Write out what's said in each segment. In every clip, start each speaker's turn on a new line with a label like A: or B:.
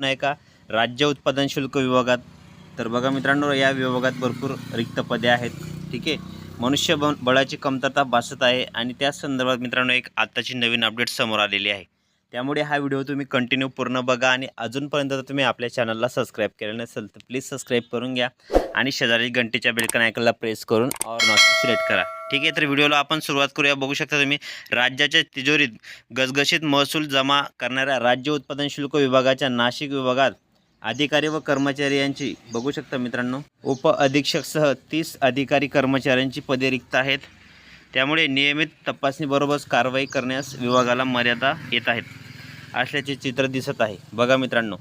A: नाही का? राज्य उत्पादन शुल्क विभागात. तर बघा मित्रांनो या विभागात भरपूर रिक्त पदे आहेत. ठीक आहे? मनुष्य बळाची कमतरता भासत आहे आणि त्या संदर्भात मित्रांनो एक आत्ताची नवीन अपडेट समोर आलेली आहे. त्यामुळे हा व्हिडिओ तुम्ही कंटिन्यू पूर्ण बघा आणि अजूनपर्यंत जर तुम्ही आपल्या चॅनलला सबस्क्राईब केलं नसेल तर प्लीज सबस्क्राईब करून घ्या. आणि शेजारी घंटेच्या बेलकन आयकनला प्रेस करून और नॉट सिलेक्ट करा. ठीक आहे तर व्हिडिओला आपण सुरुवात करूया. बघू शकता तुम्ही राज्याच्या तिजोरीत गसगशीत महसूल जमा करणाऱ्या राज्य उत्पादन शुल्क विभागाच्या नाशिक विभागात अधिकारी व कर्मचारी यांची बघू शकता मित्रांनो उप अधीक्षकसह तीस अधिकारी कर्मचाऱ्यांची पदे रिक्त आहेत. त्यामुळे नियमित तपासणीबरोबरच कारवाई करण्यास विभागाला मर्यादा येत आहेत असल्याचे चित्र दिसत आहे. बघा मित्रांनो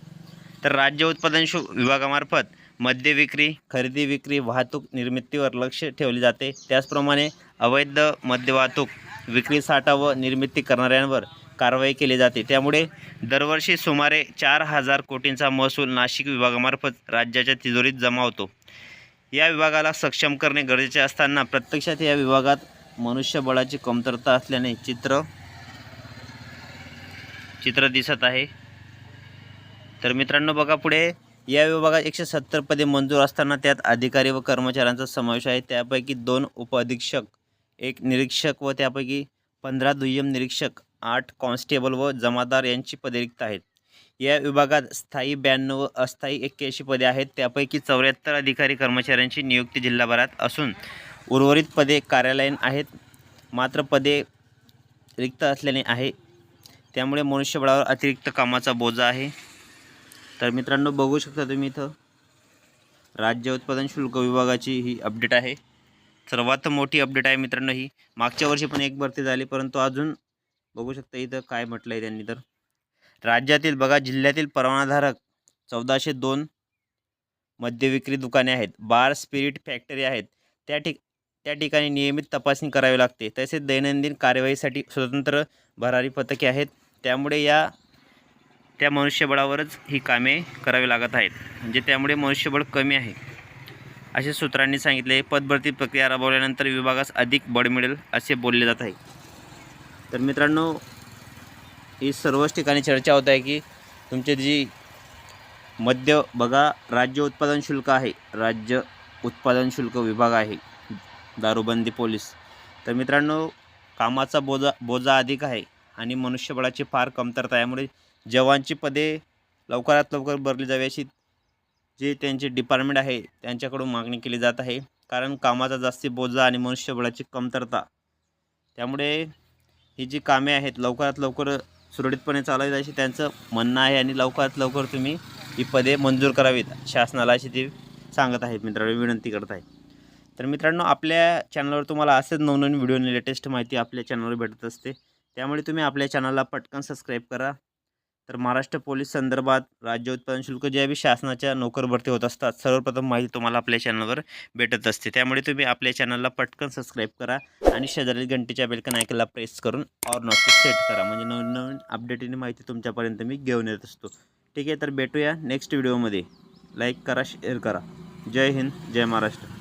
A: तर राज्य उत्पादन शु विभागामार्फत मद्य विक्री खरेदी विक्री वाहतूक निर्मितीवर लक्ष ठेवले जाते. त्याचप्रमाणे अवैध मद्य वाहतूक विक्री साठा व निर्मिती करणाऱ्यांवर कारवाई केली जाते. त्यामुळे दरवर्षी सुमारे चार हजार कोटींचा महसूल नाशिक विभागामार्फत राज्याच्या तिजोरीत जमा होतो. या विभागाला सक्षम करणे गरजेचे असताना प्रत्यक्षात या विभागात मनुष्यबळाची कमतरता असल्याने चित्र चित्र दिसत आहे. तर मित्रांनो बघा पुढे. या विभागात एकशे सत्तर पदे मंजूर असताना त्यात अधिकारी व कर्मचाऱ्यांचा समावेश आहे. त्यापैकी दोन उपअधीक्षक एक निरीक्षक व त्यापैकी पंधरा दुय्यम निरीक्षक आठ कॉन्स्टेबल व जमादार यांची पदे रिक्त आहेत. या विभागात स्थायी ब्याण्णव व अस्थायी एक्क्याऐंशी पदे आहेत. त्यापैकी चौऱ्याहत्तर अधिकारी कर्मचाऱ्यांची नियुक्ती जिल्हाभरात असून उर्वरित पदे कार्यालयीन आहेत. मात्र पदे रिक्त असल्याने आहे. त्यामुळे मनुष्यबळावर अतिरिक्त कामाचा बोजा आहे. तर मित्रांनो बघू शकता तुम्ही इथं राज्य उत्पादन शुल्क विभागाची ही अपडेट आहे. सर्वात मोठी अपडेट आहे मित्रांनो ही. मागच्या वर्षी पण एक भरती झाली परंतु अजून बघू शकता इथं काय म्हटलं आहे त्यांनी तर. राज्यातील बघा जिल्ह्यातील परवानाधारक चौदाशे दोन मद्यविक्री दुकाने आहेत. बार स्पिरिट फॅक्टरी आहेत. त्या ठिक त्या ठिकाणी नियमित तपासणी करावी लागते. तसेच दैनंदिन कार्यवाहीसाठी स्वतंत्र भरारी पथके आहेत. त्यामुळे या त्या मनुष्यबळावरच ही कामे करावी लागत आहेत. म्हणजे त्यामुळे मनुष्यबळ कमी आहे. असे सूत्रांनी सांगितले पदभरती प्रक्रिया राबवल्यानंतर विभागास अधिक बळ मिळेल असे बोलले जात आहे. तर मित्रांनो ही सर्वच ठिकाणी चर्चा होत आहे की तुमचे जी मद्य बघा राज्य उत्पादन शुल्क आहे राज्य उत्पादन शुल्क विभाग आहे दारूबंदी पोलीस. तर मित्रांनो कामाचा बोजा बोजा अधिक आहे आणि मनुष्यबळाची फार कमतरता यामुळे जवानची पदे लवकरात लवकर भरली जावी अशी जे त्यांचे डिपार्टमेंट आहे त्यांच्याकडून मागणी केली जात आहे. कारण कामाचा जास्ती बोजा आणि मनुष्यबळाची कमतरता. त्यामुळे ही जी कामे आहेत लवकरात लवकर सुरळीतपणे चालवावी अशी त्यांचं म्हणणं आहे आणि लवकरात लवकर तुम्ही ही पदे मंजूर करावीत शासनाला अशी ती सांगत आहेत मित्रांनो विनंती करत आहे तर मित्रांनो आपल्या चॅनलवर तुम्हाला असेच नवनवीन व्हिडिओ आणि लेटेस्ट माहिती आपल्या चॅनलवर भेटत असते. त्यामुळे तुम्ही आपल्या चॅनलला पटकन सबस्क्राईब करा. तर महाराष्ट्र पोलीस संदर्भात राज्य उत्पादन शुल्क ज्या बी शासनाच्या नोकर भरती होत असतात. सर्वप्रथम माहिती तुम्हाला आपल्या चॅनलवर भेटत असते. त्यामुळे तुम्ही आपल्या चॅनलला पटकन सबस्क्राईब करा आणि शेजारील घंटीच्या बेलकन ऐकायला प्रेस करून ऑर नॉट सेट करा. म्हणजे नवीन नवीन अपडेटची माहिती तुमच्यापर्यंत मी घेऊन येत असतो. ठीक आहे तर भेटूया नेक्स्ट व्हिडिओमध्ये लाईक करा शेअर करा. जय हिंद जय महाराष्ट्र.